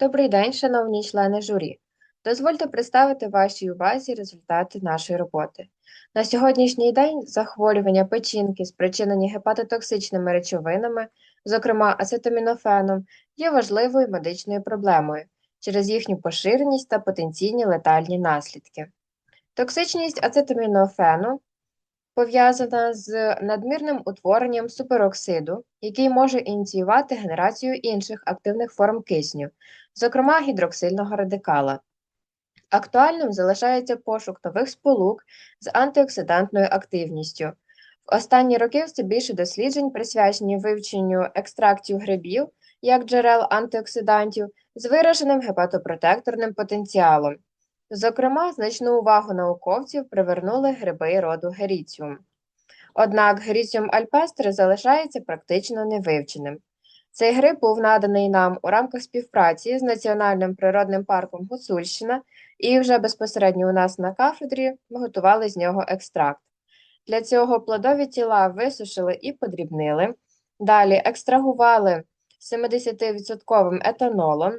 Добрий день, шановні члени журі. Дозвольте представити вашій увазі результати нашої роботи. На сьогоднішній день захворювання печінки, спричинені гепатотоксичними речовинами, зокрема ацетамінофеном, є важливою медичною проблемою через їхню поширеність та потенційні летальні наслідки. Токсичність ацетамінофену пов'язана з надмірним утворенням супероксиду, який може ініціювати генерацію інших активних форм кисню, зокрема гідроксильного радикала. Актуальним залишається пошук нових сполук з антиоксидантною активністю. В останні роки все більше досліджень присвячені вивченню екстрактів грибів як джерел антиоксидантів з вираженим гепатопротекторним потенціалом. Зокрема, значну увагу науковців привернули гриби роду геріціум. Однак геріціум альпестри залишається практично невивченим. Цей гриб був наданий нам у рамках співпраці з Національним природним парком Гуцульщина, і вже безпосередньо у нас на кафедрі ми готували з нього екстракт. Для цього плодові тіла висушили і подрібнили, далі екстрагували 70% етанолом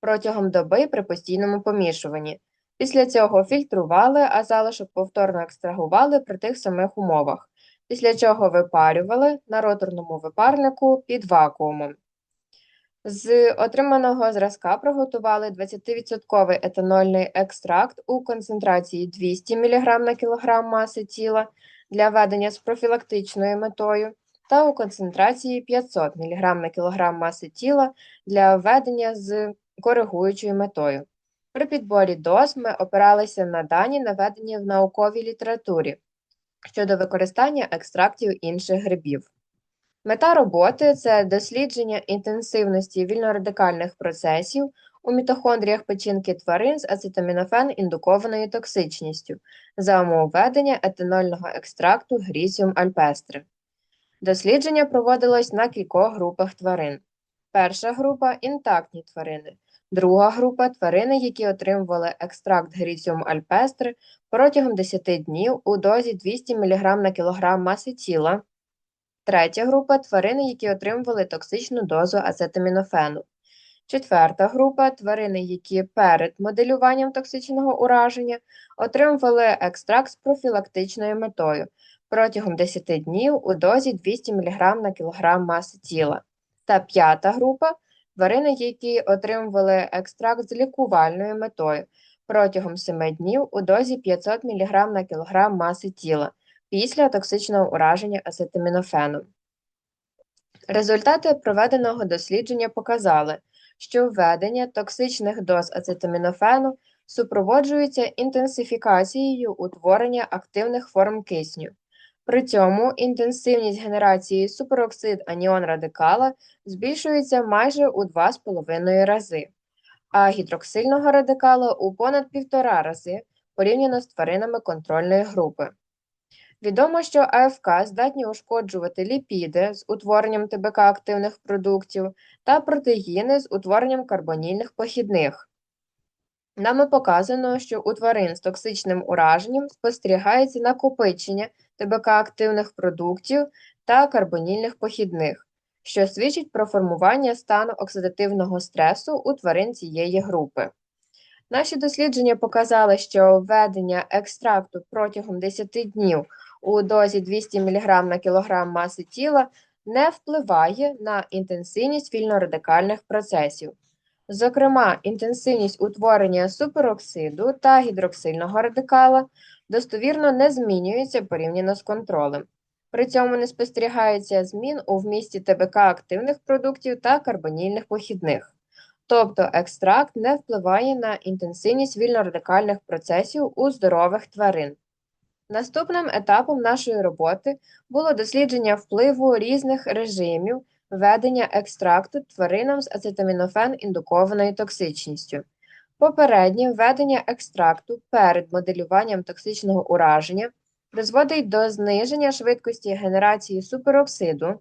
протягом доби при постійному помішуванні. Після цього фільтрували, а залишок повторно екстрагували при тих самих умовах, після чого випарювали на роторному випарнику під вакуумом. З отриманого зразка приготували 20% етанольний екстракт у концентрації 200 мг на кілограм маси тіла для ведення з профілактичною метою та у концентрації 500 мг на кілограм маси тіла для введення з коригуючою метою. При підборі доз ми опиралися на дані, наведені в науковій літературі щодо використання екстрактів інших грибів. Мета роботи це дослідження інтенсивності вільнорадикальних процесів у мітохондріях печінки тварин з ацетамінофен індукованою токсичністю за умов ведення етанольного екстракту грізіум альпестри. Дослідження проводилось на кількох групах тварин. Перша група інтактні тварини, друга група тварини, які отримували екстракт геріціум альпестри протягом 10 днів у дозі 200 мг на кілограм маси тіла. Третя група тварини, які отримували токсичну дозу ацетамінофену. Четверта група тварини, які перед моделюванням токсичного ураження отримували екстракт з профілактичною метою протягом 10 днів у дозі 200 мг на кілограм маси тіла. Та п'ята група тварини, які отримували екстракт з лікувальною метою протягом 7 днів у дозі 500 мг на кілограм маси тіла після токсичного ураження ацетамінофеном. Результати проведеного дослідження показали, що введення токсичних доз ацетамінофену супроводжується інтенсифікацією утворення активних форм кисню. При цьому інтенсивність генерації супероксид аніон радикала збільшується майже у 2,5 рази, а гідроксильного радикала у понад півтора рази порівняно з тваринами контрольної групи. Відомо, що АФК здатні ушкоджувати ліпіди з утворенням ТБК активних продуктів та протеїни з утворенням карбонільних похідних. Нами показано, що у тварин з токсичним ураженням спостерігається накопичення ТБК активних продуктів та карбонільних похідних, що свідчить про формування стану оксидативного стресу у тварин цієї групи. Наші дослідження показали, що введення екстракту протягом 10 днів у дозі 200 мг на кілограм маси тіла не впливає на інтенсивність вільнорадикальних процесів. Зокрема, інтенсивність утворення супероксиду та гідроксильного радикала достовірно не змінюється порівняно з контролем. При цьому не спостерігається змін у вмісті ТБК активних продуктів та карбонільних похідних. Тобто екстракт не впливає на інтенсивність вільнорадикальних процесів у здорових тварин. Наступним етапом нашої роботи було дослідження впливу різних режимів ведення екстракту тваринам з ацетамінофен індукованою токсичністю. Попереднє введення екстракту перед моделюванням токсичного ураження призводить до зниження швидкості генерації супероксиду,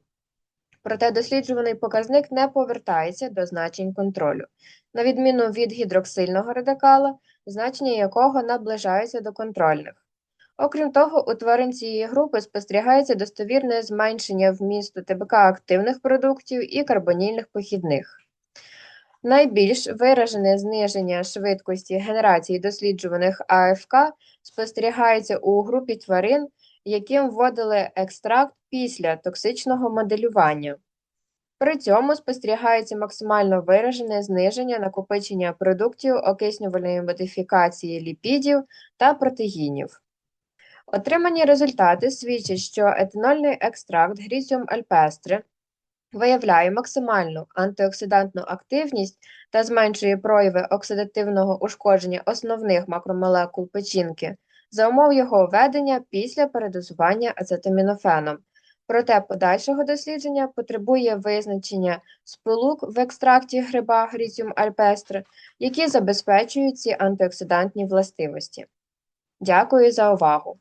проте досліджуваний показник не повертається до значень контролю, на відміну від гідроксильного радикала, значення якого наближаються до контрольних. Окрім того, у тварин цієї групи спостерігається достовірне зменшення вмісту ТБК активних продуктів і карбонільних похідних. Найбільш виражене зниження швидкості генерації досліджуваних АФК спостерігається у групі тварин, яким вводили екстракт після токсичного моделювання. При цьому спостерігається максимально виражене зниження накопичення продуктів окиснювальної модифікації ліпідів та протеїнів. Отримані результати свідчать, що етанольний екстракт Грізіум альпестри виявляє максимальну антиоксидантну активність та зменшує прояви оксидативного ушкодження основних макромолекул печінки за умов його введення після передозування ацетамінофеном. Проте подальшого дослідження потребує визначення сполук в екстракті гриба Грізіум альпестри, які забезпечують ці антиоксидантні властивості. Дякую за увагу!